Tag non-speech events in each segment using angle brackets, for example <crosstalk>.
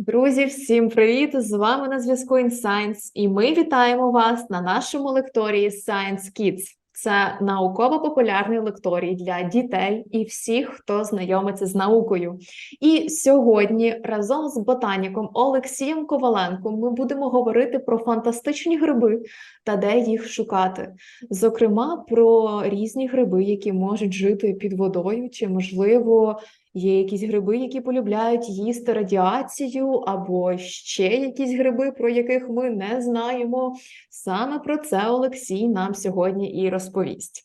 Друзі, всім привіт! З вами на зв'язку InScience, і ми вітаємо вас на нашому лекторії Science Kids. Це науково-популярний лекторій для дітей і всіх, хто знайомиться з наукою. І сьогодні разом з ботаніком Олексієм Коваленком ми будемо говорити про фантастичні гриби та де їх шукати. Зокрема, про різні гриби, які можуть жити під водою, чи можливо Є якісь гриби, які полюбляють їсти радіацію, або ще якісь гриби, про яких ми не знаємо. Саме про це Олексій нам сьогодні і розповість.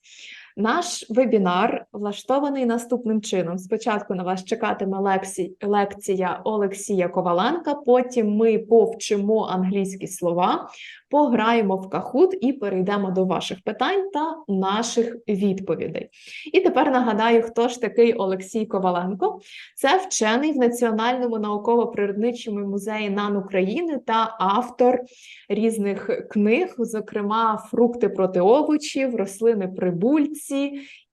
Наш вебінар влаштований наступним чином: спочатку на вас чекатиме лексі... лекція Олексія Коваленка, потім ми повчимо англійські слова, пограємо в кахут і перейдемо до ваших питань та наших відповідей. І тепер нагадаю, хто ж такий Олексій Коваленко. Це вчений в Національному науково-природничому музеї НАН України та автор різних книг, зокрема фрукти проти овочів, рослини прибульці.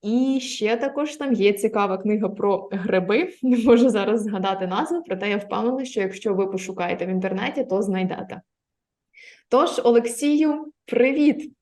І ще також там є цікава книга про гриби. <laughs> Не можу зараз згадати назву, проте я впевнена, що якщо ви пошукаєте в інтернеті, то знайдете. Тож, Олексію, привіт!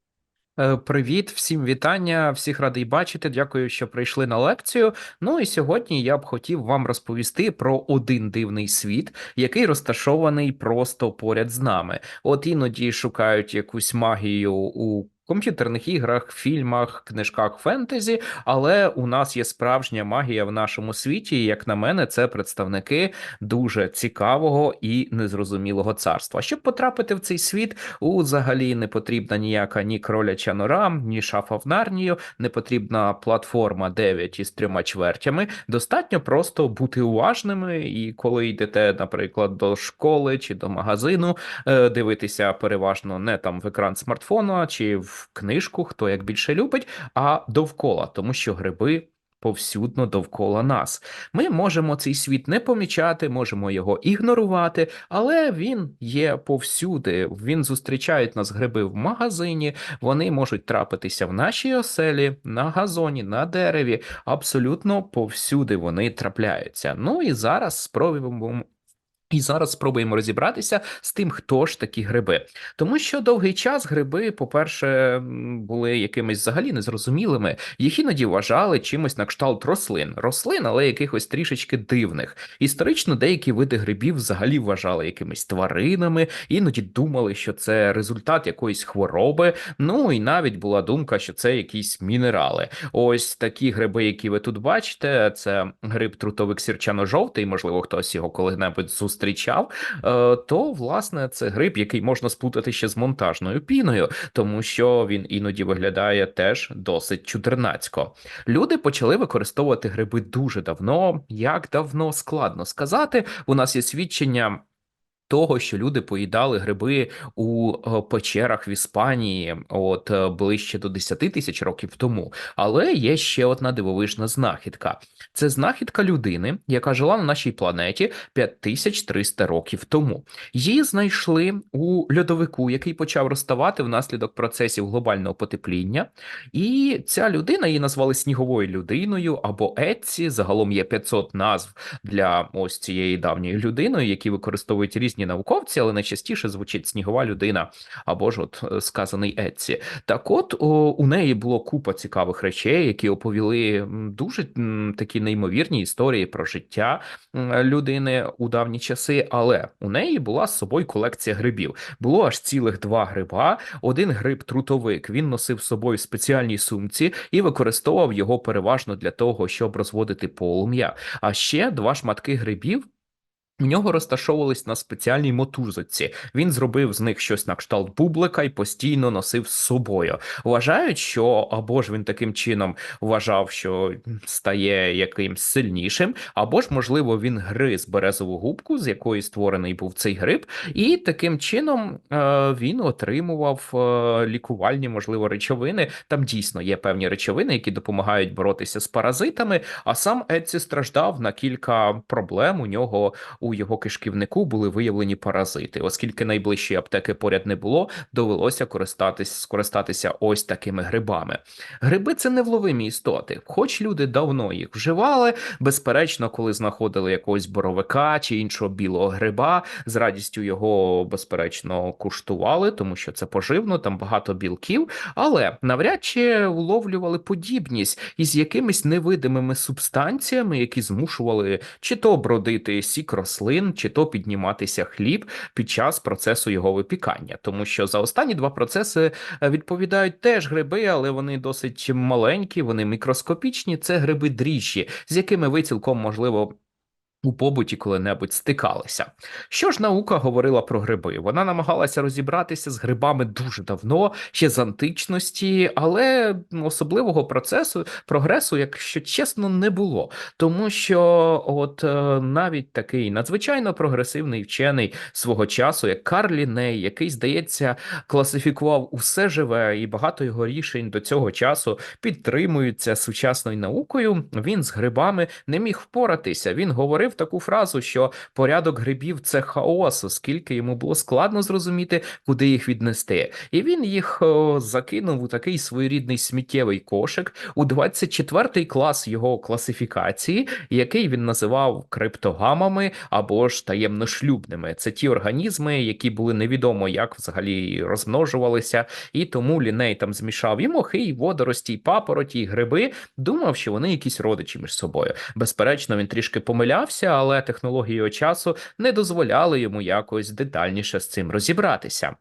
Е, Привіт, всім вітання, всіх радий бачити. Дякую, що прийшли на лекцію. Ну і сьогодні я б хотів вам розповісти про один дивний світ, який розташований просто поряд з нами. От іноді шукають якусь магію у комп'ютерних іграх, фільмах, книжках фентезі, але у нас є справжня магія в нашому світі. і, Як на мене, це представники дуже цікавого і незрозумілого царства. Щоб потрапити в цей світ, взагалі не потрібна ніяка ні кроляча нора, ні шафа в нарнію, не потрібна платформа 9 із трьома чвертями. Достатньо просто бути уважними, і коли йдете, наприклад, до школи чи до магазину, е, дивитися переважно не там в екран смартфона чи в книжку, хто як більше любить, а довкола, тому що гриби. Повсюдно довкола нас. Ми можемо цей світ не помічати, можемо його ігнорувати, але він є повсюди. Він зустрічають нас гриби в магазині, вони можуть трапитися в нашій оселі, на газоні, на дереві. Абсолютно повсюди вони трапляються. Ну і зараз спробуємо і зараз спробуємо розібратися з тим, хто ж такі гриби. Тому що довгий час гриби, по-перше, були якимись взагалі незрозумілими, їх іноді вважали чимось на кшталт рослин, рослин, але якихось трішечки дивних. Історично деякі види грибів взагалі вважали якимись тваринами, іноді думали, що це результат якоїсь хвороби. Ну і навіть була думка, що це якісь мінерали. Ось такі гриби, які ви тут бачите, це гриб трутовик сірчано-жовтий, можливо, хтось його коли-небудь зустрів зустрічав, е, то власне це гриб, який можна сплутати ще з монтажною піною, тому що він іноді виглядає теж досить чудернацько. Люди почали використовувати гриби дуже давно. Як давно складно сказати, у нас є свідчення того, що люди поїдали гриби у е, печерах в Іспанії, от е, ближче до 10 тисяч років тому. Але є ще одна дивовижна знахідка: це знахідка людини, яка жила на нашій планеті 5300 років тому. Її знайшли у льодовику, який почав розставати внаслідок процесів глобального потепління. І ця людина її назвали сніговою людиною або Етці. Загалом є 500 назв для ось цієї давньої людини, які використовують різні різні науковці, але найчастіше звучить снігова людина або ж от е, сказаний Етсі. Так, от о, у неї було купа цікавих речей, які оповіли дуже такі неймовірні історії про життя людини у давні часи. Але у неї була з собою колекція грибів. Було аж цілих два гриба. Один гриб трутовик він носив з собою в спеціальній сумці і використовував його переважно для того, щоб розводити полум'я. А ще два шматки грибів. В нього розташовувались на спеціальній мотузоці. Він зробив з них щось на кшталт бублика і постійно носив з собою. Вважають, що або ж він таким чином вважав, що стає якимсь сильнішим, або ж, можливо, він гриз березову губку, з якої створений був цей гриб, і таким чином е, він отримував е, лікувальні, можливо, речовини. Там дійсно є певні речовини, які допомагають боротися з паразитами. А сам Етсі страждав на кілька проблем. У нього у його кишківнику були виявлені паразити, оскільки найближчої аптеки поряд не було, довелося користатись скористатися ось такими грибами. Гриби це невловимі істоти, хоч люди давно їх вживали. Безперечно, коли знаходили якогось боровика чи іншого білого гриба, з радістю його безперечно куштували, тому що це поживно, там багато білків, але навряд чи уловлювали подібність із якимись невидимими субстанціями, які змушували чи то бродити сік рослин, чи то підніматися хліб під час процесу його випікання, тому що за останні два процеси е, відповідають теж гриби, але вони досить маленькі, вони мікроскопічні. Це гриби дріжджі, з якими ви цілком можливо. У побуті коли-небудь стикалися. Що ж наука говорила про гриби? Вона намагалася розібратися з грибами дуже давно, ще з античності, але особливого процесу прогресу, якщо чесно, не було. Тому що, от е, навіть такий надзвичайно прогресивний вчений свого часу, як Карл Ліней, який, здається, класифікував усе живе, і багато його рішень до цього часу підтримуються сучасною наукою. Він з грибами не міг впоратися. Він говорив таку фразу, що порядок грибів це хаос, оскільки йому було складно зрозуміти, куди їх віднести. І він їх закинув у такий своєрідний сміттєвий кошик у 24-й клас його класифікації, який він називав криптогамами або ж таємношлюбними. Це ті організми, які були невідомо як взагалі розмножувалися, і тому ліней там змішав і мохи, і водорості, і папороті, і гриби. Думав, що вони якісь родичі між собою. Безперечно, він трішки помилявся, але технології часу не дозволяли йому якось детальніше з цим розібратися.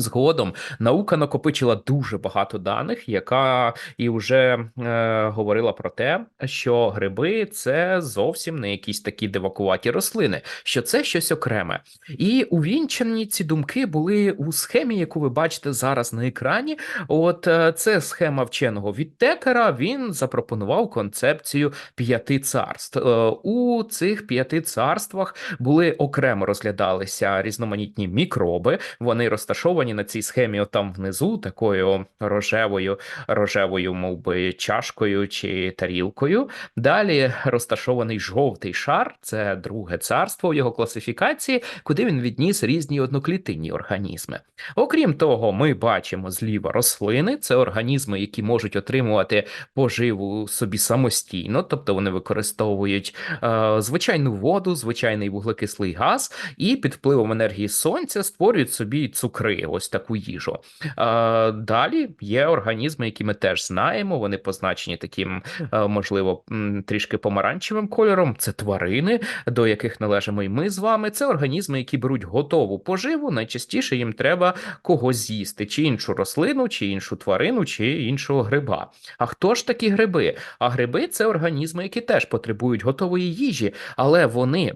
Згодом наука накопичила дуже багато даних, яка і вже е, говорила про те, що гриби це зовсім не якісь такі дивакуваті рослини, що це щось окреме. І увінчані ці думки були у схемі, яку ви бачите зараз на екрані. От е, це схема вченого Віттекера. Він запропонував концепцію п'яти царств. Е, у цих п'яти царствах були окремо розглядалися різноманітні мікроби. Вони розташовані на цій схемі, отам внизу, такою рожевою, рожевою, мов би, чашкою чи тарілкою. Далі розташований жовтий шар, це друге царство в його класифікації, куди він відніс різні одноклітинні організми. Окрім того, ми бачимо зліва рослини, це організми, які можуть отримувати поживу собі самостійно, тобто вони використовують е, звичайну воду, звичайний вуглекислий газ, і під впливом енергії сонця створюють собі цукри, ось таку їжу. Е, далі є організми, які ми теж знаємо. Вони позначені таким, е, можливо, трішки помаранчевим кольором. Це тварини, до яких належимо і ми з вами. Це організми, які беруть готову поживу. Найчастіше їм треба когось з'їсти, чи іншу рослину, чи іншу тварину, чи іншого гриба. А хто ж такі гриби? А гриби це організми, які теж потребують готової їжі, але вони.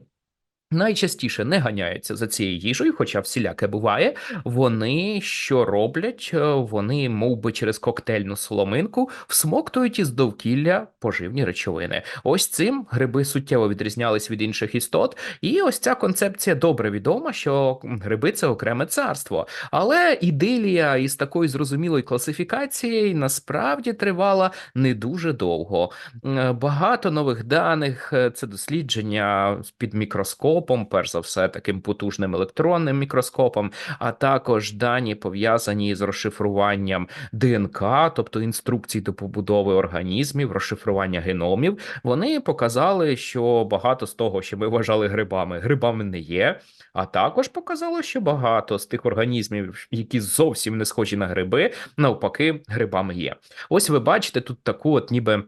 Найчастіше не ганяються за цією їжею, хоча всіляке буває. Вони що роблять? Е, Вони, мов би, через коктейльну соломинку всмоктують із довкілля поживні речовини. Ось цим гриби суттєво відрізнялись від інших істот, і ось ця концепція добре відома, що гриби це окреме царство. Але ідилія із такою зрозумілою класифікацією насправді тривала не дуже довго. Е, Багато нових даних, е, це дослідження під мікроскопом, перш за все, таким потужним електронним мікроскопом, а також дані пов'язані з розшифруванням ДНК, тобто інструкцій до побудови організмів, розшифрування геномів. Вони показали, що багато з того, що ми вважали грибами, грибами не є. А також показало, що багато з тих організмів, які зовсім не схожі на гриби, навпаки, грибами є. Ось ви бачите тут таку, от ніби.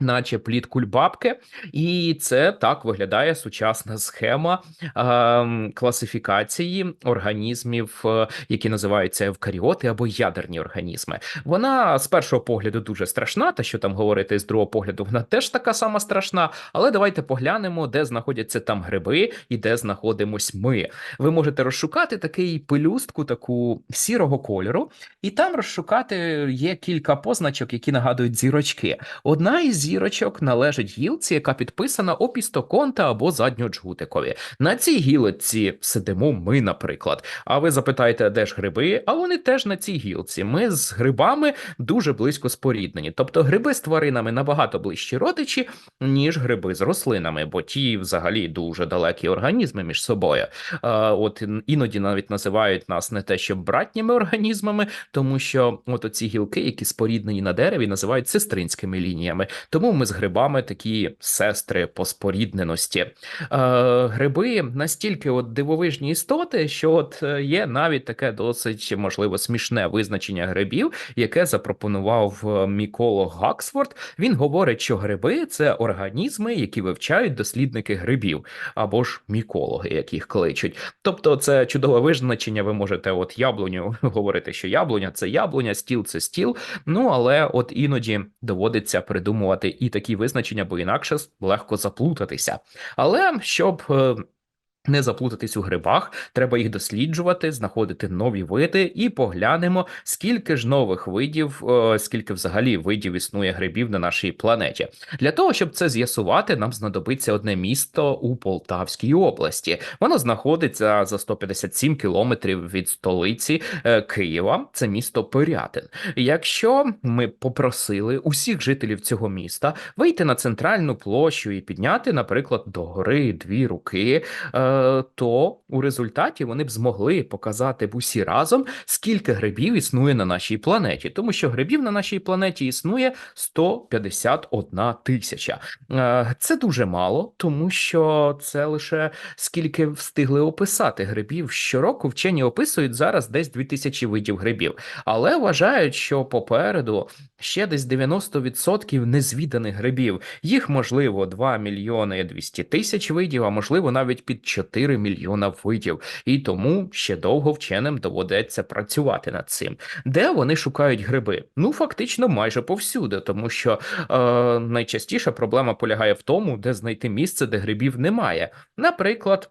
Наче плід кульбабки, і це так виглядає сучасна схема е, класифікації організмів, е, які називаються евкаріоти або ядерні організми. Вона з першого погляду дуже страшна, та що там говорити з другого погляду, вона теж така сама страшна. Але давайте поглянемо, де знаходяться там гриби і де знаходимось ми. Ви можете розшукати такий пелюстку, таку сірого кольору, і там розшукати є кілька позначок, які нагадують зірочки. Одна із зірочок належить гілці, яка підписана опістоконта або задньоджгутикові. На цій гілочці сидимо ми, наприклад. А ви запитаєте, де ж гриби? А вони теж на цій гілці. Ми з грибами дуже близько споріднені. Тобто гриби з тваринами набагато ближчі родичі, ніж гриби з рослинами, бо ті взагалі дуже далекі організми між собою. А, от іноді навіть називають нас не те, що братніми організмами, тому що от оці гілки, які споріднені на дереві, називають сестринськими лініями. Тому ми з грибами такі сестри по спорідненості. Е, гриби настільки от дивовижні істоти, що от е, є навіть таке досить можливо смішне визначення грибів, яке запропонував е, міколог Гаксфорд. Він говорить, що гриби це організми, які вивчають дослідники грибів, або ж мікологи, як їх кличуть. Тобто, це чудове визначення. Ви можете, от яблуню <laughs> говорити, що яблуня це яблуня, стіл це стіл. Ну але от іноді доводиться придумувати і такі визначення, бо інакше легко заплутатися. Але щоб е, не заплутатись у грибах, треба їх досліджувати, знаходити нові види, і поглянемо, скільки ж нових видів, е, скільки взагалі видів існує грибів на нашій планеті. Для того щоб це з'ясувати, нам знадобиться одне місто у Полтавській області. Воно знаходиться за 157 кілометрів від столиці е, Києва. Це місто Пирятин. Якщо ми попросили усіх жителів цього міста вийти на центральну площу і підняти, наприклад, до гори дві руки. Е, то у результаті вони б змогли показати б усі разом, скільки грибів існує на нашій планеті, тому що грибів на нашій планеті існує 151 тисяча. Е, Це дуже мало, тому що це лише скільки встигли описати грибів. Щороку вчені описують зараз десь 2000 видів грибів, але вважають, що попереду ще десь 90% незвіданих грибів. Їх можливо 2 мільйони 200 тисяч видів, а можливо навіть під 4 мільйона видів. І тому ще довго вченим доведеться працювати над цим. Де вони шукають гриби? Ну фактично майже повсюди, тому що е, найчастіша проблема полягає в тому, де знайти місце, де грибів немає. Наприклад.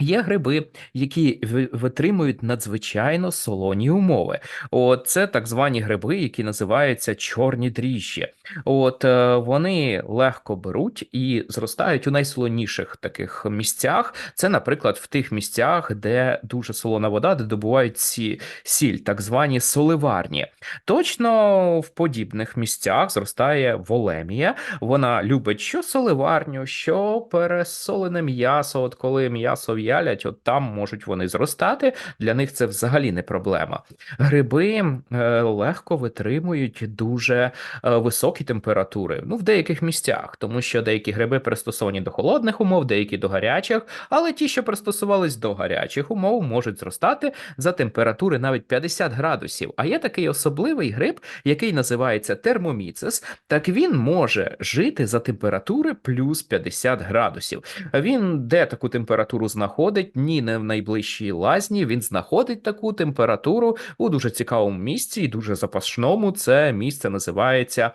Є гриби, які витримують надзвичайно солоні умови. От це так звані гриби, які називаються чорні дріжджі. От е, вони легко беруть і зростають у найсолоніших таких місцях. Це, наприклад, в тих місцях, де дуже солона вода, де добувають сі, сіль, так звані соливарні. Точно в подібних місцях зростає волемія. Вона любить що соливарню, що пересолене м'ясо. От коли м'ясо в'ялять, от там можуть вони зростати. Для них це взагалі не проблема. Гриби е, легко витримують дуже е, високі температури. Ну, в деяких місцях, тому що деякі гриби пристосовані до холодних умов, деякі до гарячих, але ті, що пристосувались до гарячих умов, можуть зростати за температури навіть 50 градусів. А є такий особливий гриб, який називається термоміцес. Так він може жити за температури плюс 50 градусів. Він де таку температуру знаходить? Ні, не в найближчій лазні. Він знаходить таку температуру у дуже цікавому місці і дуже запашному. Це місце називається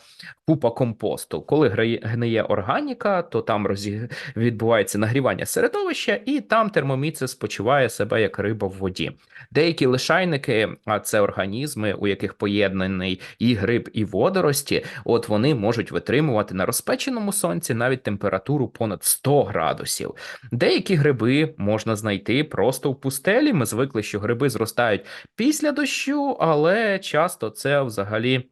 купа компосту. Коли гниє органіка, то там розі... відбувається нагрівання середовища, і там термоміцес почуває себе як риба в воді. Деякі лишайники, а це організми, у яких поєднаний і гриб, і водорості, от вони можуть витримувати на розпеченому сонці навіть температуру понад 100 градусів. Деякі гриби можна знайти просто в пустелі. Ми звикли, що гриби зростають після дощу, але часто це взагалі.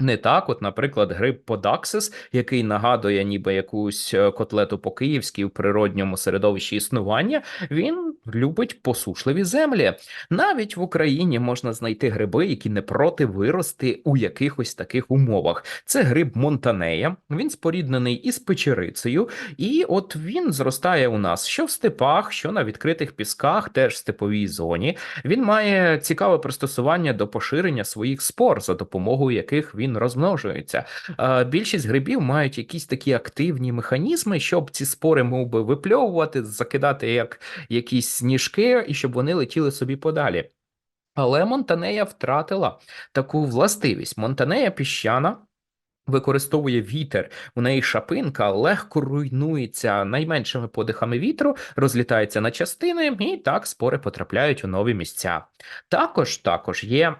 Не так, от, наприклад, гриб подаксис, який нагадує ніби якусь е, котлету по-київськи в природньому середовищі існування, він любить посушливі землі. Навіть в Україні можна знайти гриби, які не проти вирости у якихось таких умовах. Це гриб Монтанея, він споріднений із печерицею, і от він зростає у нас що в степах, що на відкритих пісках, теж в степовій зоні. Він має цікаве пристосування до поширення своїх спор, за допомогою яких він розмножується. Е, Більшість грибів мають якісь такі активні механізми, щоб ці спори мов би, випльовувати, закидати як якісь сніжки, і щоб вони летіли собі подалі. Але Монтанея втратила таку властивість. Монтанея піщана. Використовує вітер, у неї шапинка легко руйнується найменшими подихами вітру, розлітається на частини, і так спори потрапляють у нові місця. Також також є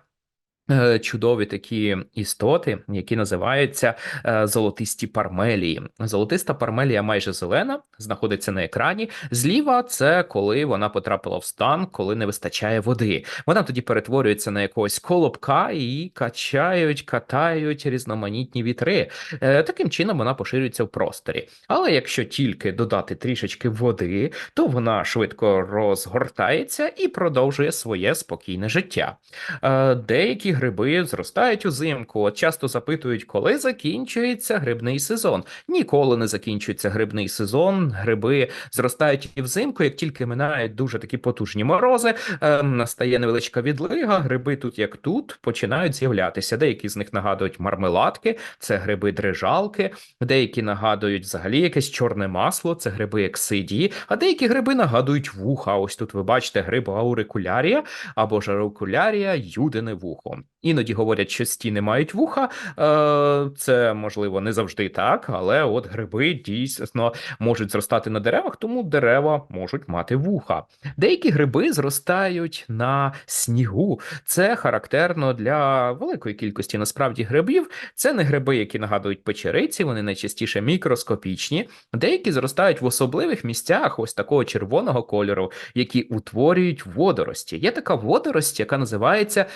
Чудові такі істоти, які називаються е, золотисті пармелії. Золотиста пармелія майже зелена, знаходиться на екрані. Зліва це коли вона потрапила в стан, коли не вистачає води. Вона тоді перетворюється на якогось колобка і качають, катають різноманітні вітри. Е, Таким чином вона поширюється в просторі. Але якщо тільки додати трішечки води, то вона швидко розгортається і продовжує своє спокійне життя. Е, Деякі гриби зростають узимку. От часто запитують, коли закінчується грибний сезон. Ніколи не закінчується грибний сезон. Гриби зростають і взимку, як тільки минають дуже такі потужні морози, е, настає невеличка відлига. Гриби тут як тут починають з'являтися. Деякі з них нагадують мармеладки, це гриби дрижалки, деякі нагадують взагалі якесь чорне масло, це гриби ексидії, а деякі гриби нагадують вуха. Ось тут ви бачите гриб аурикулярія або ж аурикулярія юдине вухо. Іноді говорять, що стіни мають вуха. Е, Це можливо не завжди так, але от гриби дійсно можуть зростати на деревах, тому дерева можуть мати вуха. Деякі гриби зростають на снігу. Це характерно для великої кількості насправді грибів. Це не гриби, які нагадують печериці, вони найчастіше мікроскопічні. Деякі зростають в особливих місцях, ось такого червоного кольору, які утворюють водорості. Є така водорость, яка називається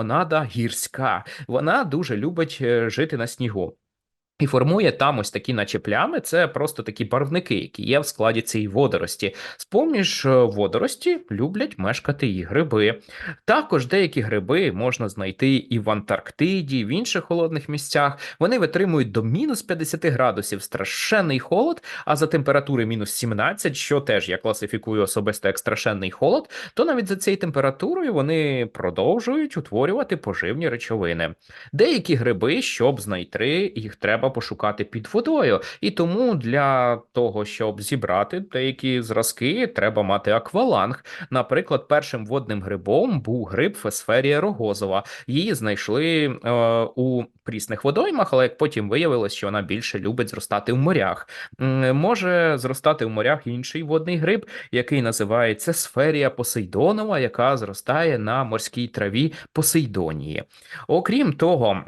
хламідомонада гірська. Вона дуже любить е, жити на снігу. І формує там ось такі, наче плями, це просто такі барвники, які є в складі цієї водорості. З-поміж е, водорості люблять мешкати і гриби. Також деякі гриби можна знайти і в Антарктиді, і в інших холодних місцях. Вони витримують до мінус 50 градусів страшенний холод, а за температури мінус 17, що теж я класифікую особисто як страшенний холод, то навіть за цією температурою вони продовжують утворювати поживні речовини. Деякі гриби, щоб знайти, їх треба пошукати під водою. І тому для того, щоб зібрати деякі зразки, треба мати акваланг. Наприклад, першим водним грибом був гриб Фесферія рогозова. Її знайшли е, у прісних водоймах, але як потім виявилось, що вона більше любить зростати в морях. Може зростати в морях інший водний гриб, який називається Сферія Посейдонова, яка зростає на морській траві Посейдонії. Окрім того.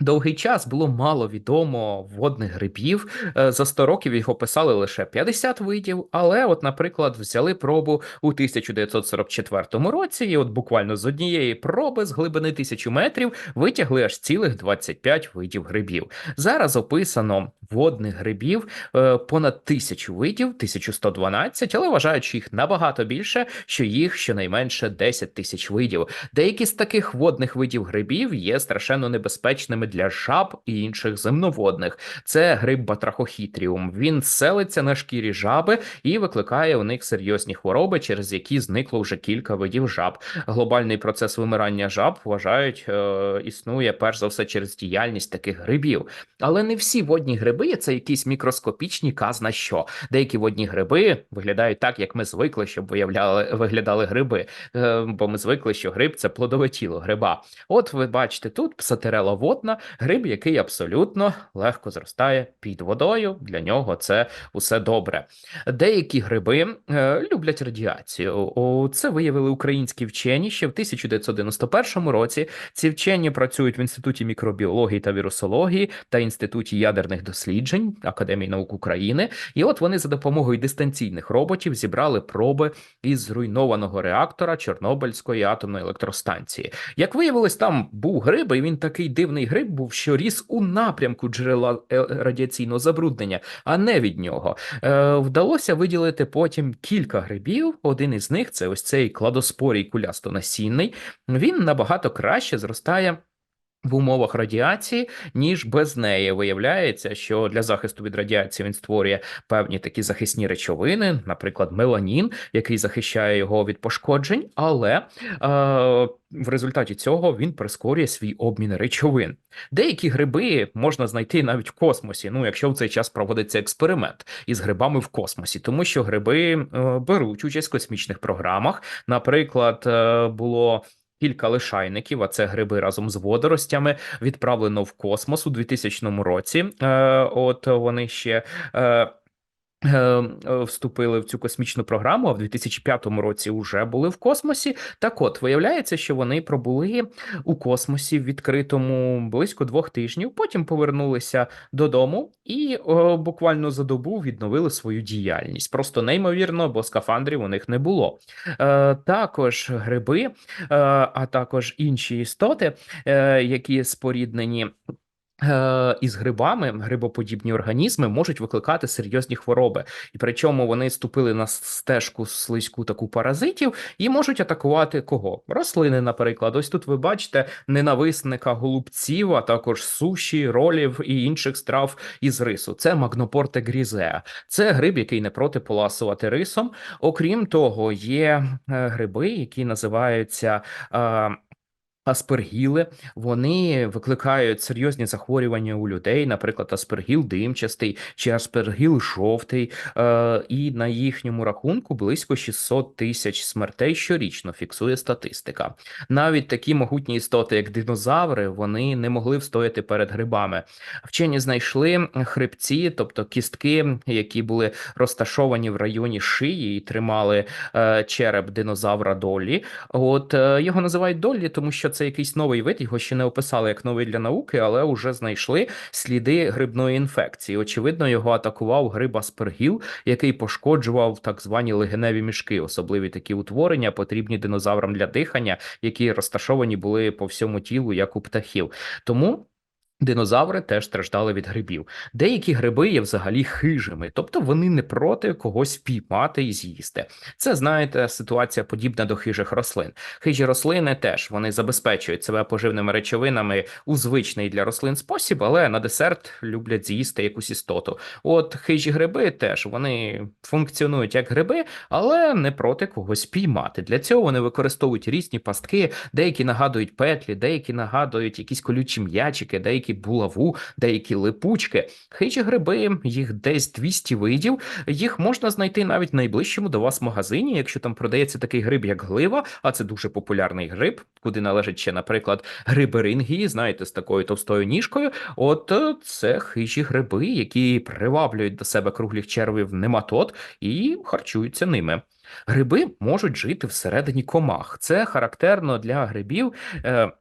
Довгий час було мало відомо водних грибів. Е, За 100 років їх описали лише 50 видів. Але, от, наприклад, взяли пробу у 1944 році, і от буквально з однієї проби з глибини тисячу метрів витягли аж цілих 25 видів грибів. Зараз описано водних грибів е, понад тисячу видів, 1112, але вважають, що їх набагато більше, що їх щонайменше 10 тисяч видів. Деякі з таких водних видів грибів є страшенно небезпечними для жаб і інших земноводних. Це гриб батрахохітріум. Він селиться на шкірі жаби і викликає у них серйозні хвороби, через які зникло вже кілька видів жаб. Глобальний процес вимирання жаб вважають е, існує перш за все через діяльність таких грибів. Але не всі водні гриби це якісь мікроскопічні казна що. Деякі водні гриби виглядають так, як ми звикли, щоб виявляли виглядали гриби. Е, бо ми звикли, що гриб це плодове тіло гриба. От ви бачите тут псатерела водна, гриб, який абсолютно легко зростає під водою. Для нього це усе добре. Деякі гриби е, люблять радіацію. Це виявили українські вчені ще в 1991 році. Ці вчені працюють в інституті мікробіології та вірусології та інституті ядерних досліджень Академії наук України. І от вони за допомогою дистанційних роботів зібрали проби із зруйнованого реактора Чорнобильської атомної електростанції. Як виявилось, там був гриб, і він такий дивний гриб був, що ріс у напрямку джерела е, радіаційного забруднення, а не від нього. Е, вдалося виділити потім кілька грибів. Один із них це ось цей кладоспорій кулястонасінний. Він набагато краще зростає. В умовах радіації, ніж без неї виявляється, що для захисту від радіації він створює певні такі захисні речовини, наприклад, меланін, який захищає його від пошкоджень, але е, в результаті цього він прискорює свій обмін речовин. Деякі гриби можна знайти навіть в космосі. Ну, якщо в цей час проводиться експеримент із грибами в космосі, тому що гриби е, беруть участь в космічних програмах. Наприклад, е, було. Кілька лишайників, а це гриби разом з водоростями, відправлено в космос у 2000 році. Е, От вони ще. Е, Вступили в цю космічну програму, а в 2005 році вже були в космосі. Так от виявляється, що вони пробули у космосі в відкритому близько двох тижнів. Потім повернулися додому і о, буквально за добу відновили свою діяльність. Просто неймовірно, бо скафандрів у них не було. Е, також гриби, е, а також інші істоти, е, які споріднені. Е, Із грибами грибоподібні організми можуть викликати серйозні хвороби, і причому вони ступили на стежку слизьку таку паразитів і можуть атакувати кого? Рослини, наприклад. Ось тут ви бачите ненависника голубців, а також суші, ролів і інших страв із рису. Це магнопорте грізеа. Це гриб, який не проти поласувати рисом. Окрім того, є е, гриби, які називаються. Аспергіли вони викликають серйозні захворювання у людей, наприклад, аспергіл димчастий чи аспергіл жовтий, е, і на їхньому рахунку близько 600 тисяч смертей щорічно фіксує статистика. Навіть такі могутні істоти, як динозаври, вони не могли встояти перед грибами. Вчені знайшли хребці, тобто кістки, які були розташовані в районі шиї і тримали е, череп динозавра Доллі. От е, його називають Доллі, тому що це якийсь новий вид, його ще не описали як новий для науки, але вже знайшли сліди грибної інфекції. Очевидно, його атакував гриб аспергіл, який пошкоджував так звані легеневі мішки, особливі такі утворення, потрібні динозаврам для дихання, які розташовані були по всьому тілу, як у птахів. Тому. Динозаври теж страждали від грибів. Деякі гриби є взагалі хижими, тобто вони не проти когось впіймати і з'їсти. Це знаєте, ситуація подібна до хижих рослин. Хижі рослини теж вони забезпечують себе поживними речовинами у звичний для рослин спосіб, але на десерт люблять з'їсти якусь істоту. От хижі гриби теж вони функціонують як гриби, але не проти когось піймати. Для цього вони використовують різні пастки, деякі нагадують петлі, деякі нагадують якісь колючі м'ячики, деякі булаву, деякі липучки. Хижі гриби, їх десь 200 видів. Їх можна знайти навіть в найближчому до вас магазині, якщо там продається такий гриб, як глива, а це дуже популярний гриб, куди належать ще, наприклад, гриби рингії, знаєте, з такою товстою ніжкою. От е, це хижі гриби, які приваблюють до себе круглих червів нематод і харчуються ними. Гриби можуть жити всередині комах. Це характерно для грибів. Е,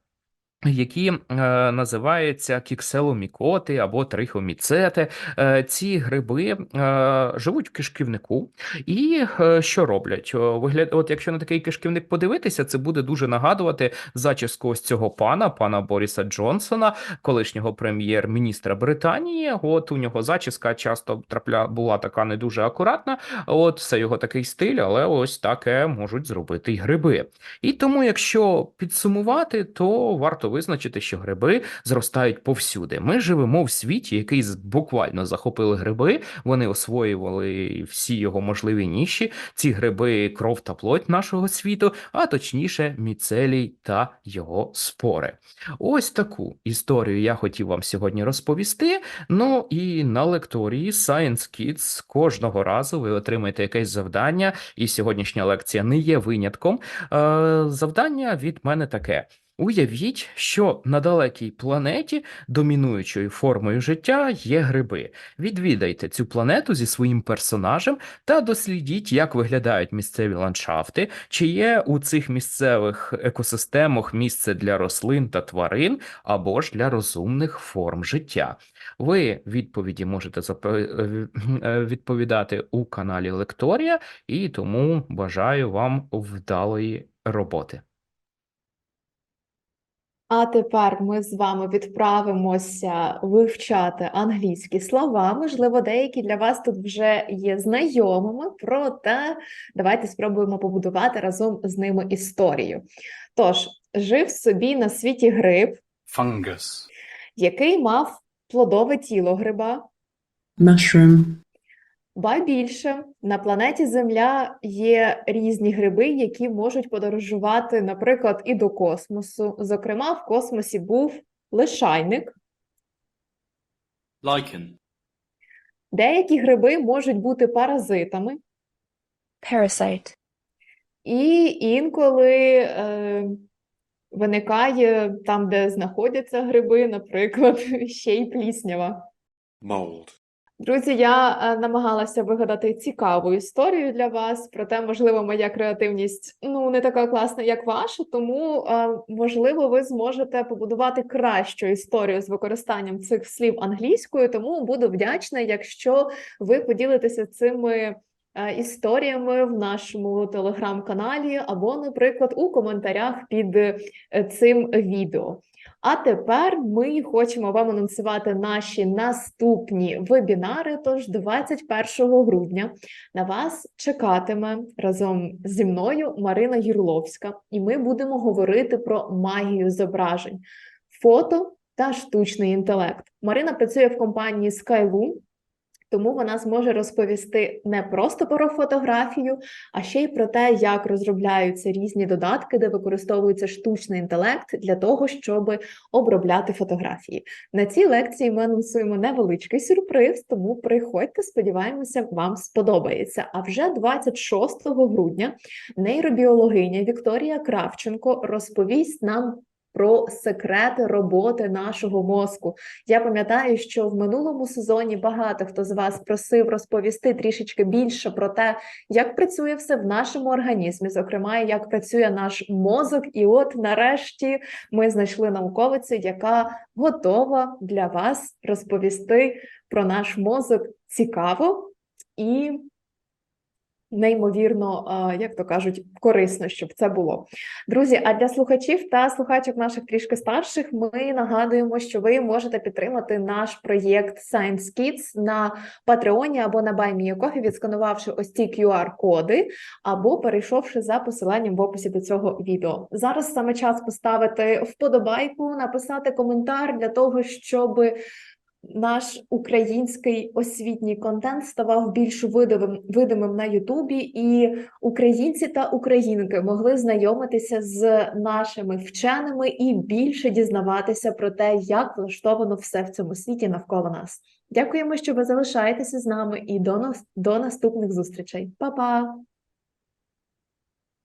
які е, називаються кікселомікоти або трихоміцети. Е, ці гриби е, живуть в кишківнику, і е, що роблять? Вигляд, от якщо на такий кишківник подивитися, це буде дуже нагадувати зачіску ось цього пана, пана Боріса Джонсона, колишнього прем'єр-міністра Британії. От у нього зачіска часто трапля була така не дуже акуратна. От це його такий стиль, але ось таке можуть зробити й гриби. І тому, якщо підсумувати, то варто визначити, що гриби зростають повсюди. Ми живемо в світі, який буквально захопили гриби. Вони освоювали всі його можливі ніші. Ці гриби кров та плоть нашого світу, а точніше, міцелій та його спори. Ось таку історію я хотів вам сьогодні розповісти. Ну і на лекторії Science Kids кожного разу ви отримаєте якесь завдання, і сьогоднішня лекція не є винятком. Е, завдання від мене таке. Уявіть, що на далекій планеті домінуючою формою життя є гриби. Відвідайте цю планету зі своїм персонажем та дослідіть, як виглядають місцеві ландшафти, чи є у цих місцевих екосистемах місце для рослин та тварин або ж для розумних форм життя. Ви відповіді можете е, е, відповідати у каналі Лекторія, і тому бажаю вам вдалої роботи. А тепер ми з вами відправимося вивчати англійські слова. Можливо, деякі для вас тут вже є знайомими, проте давайте спробуємо побудувати разом з ними історію. Тож, жив собі на світі гриб, fungus, який мав плодове тіло гриба. mushroom, Ба більше, на планеті Земля є різні гриби, які можуть подорожувати, наприклад, і до космосу. Зокрема, в космосі був лишайник. lichen, Деякі гриби можуть бути паразитами, Parasite. і інколи е, виникає там, де знаходяться гриби, наприклад, <laughs> ще й пліснява. mold, Друзі, я е, намагалася вигадати цікаву історію для вас, проте, можливо, моя креативність ну не така класна, як ваша, тому е, можливо, ви зможете побудувати кращу історію з використанням цих слів англійською. Тому буду вдячна, якщо ви поділитеся цими е, історіями в нашому телеграм-каналі або, наприклад, у коментарях під цим відео. А тепер ми хочемо вам анонсувати наші наступні вебінари. Тож 21 грудня на вас чекатиме разом зі мною Марина Юрловська, і ми будемо говорити про магію зображень, фото та штучний інтелект. Марина працює в компанії Skyloom, тому вона зможе розповісти не просто про фотографію, а ще й про те, як розробляються різні додатки, де використовується штучний інтелект для того, щоб обробляти фотографії. На цій лекції ми анонсуємо невеличкий сюрприз, тому приходьте, сподіваємося, вам сподобається. А вже 26 грудня нейробіологиня Вікторія Кравченко розповість нам. Про секрети роботи нашого мозку. Я пам'ятаю, що в минулому сезоні багато хто з вас просив розповісти трішечки більше про те, як працює все в нашому організмі, зокрема, як працює наш мозок. І от нарешті ми знайшли науковицю, яка готова для вас розповісти про наш мозок цікаво і неймовірно, як то кажуть, корисно, щоб це було. Друзі, а для слухачів та слухачок наших трішки старших ми нагадуємо, що ви можете підтримати наш проєкт Science Kids на Патреоні або на BuyMeACoffee, відсканувавши ось ці QR-коди, або перейшовши за посиланням в описі до цього відео. Зараз саме час поставити вподобайку, написати коментар для того, щоб наш український освітній контент ставав більш видимим, видимим на Ютубі, і українці та українки могли знайомитися з нашими вченими і більше дізнаватися про те, як влаштовано все в цьому світі навколо нас. Дякуємо, що ви залишаєтеся з нами, і до нас до наступних зустрічей. Па-па!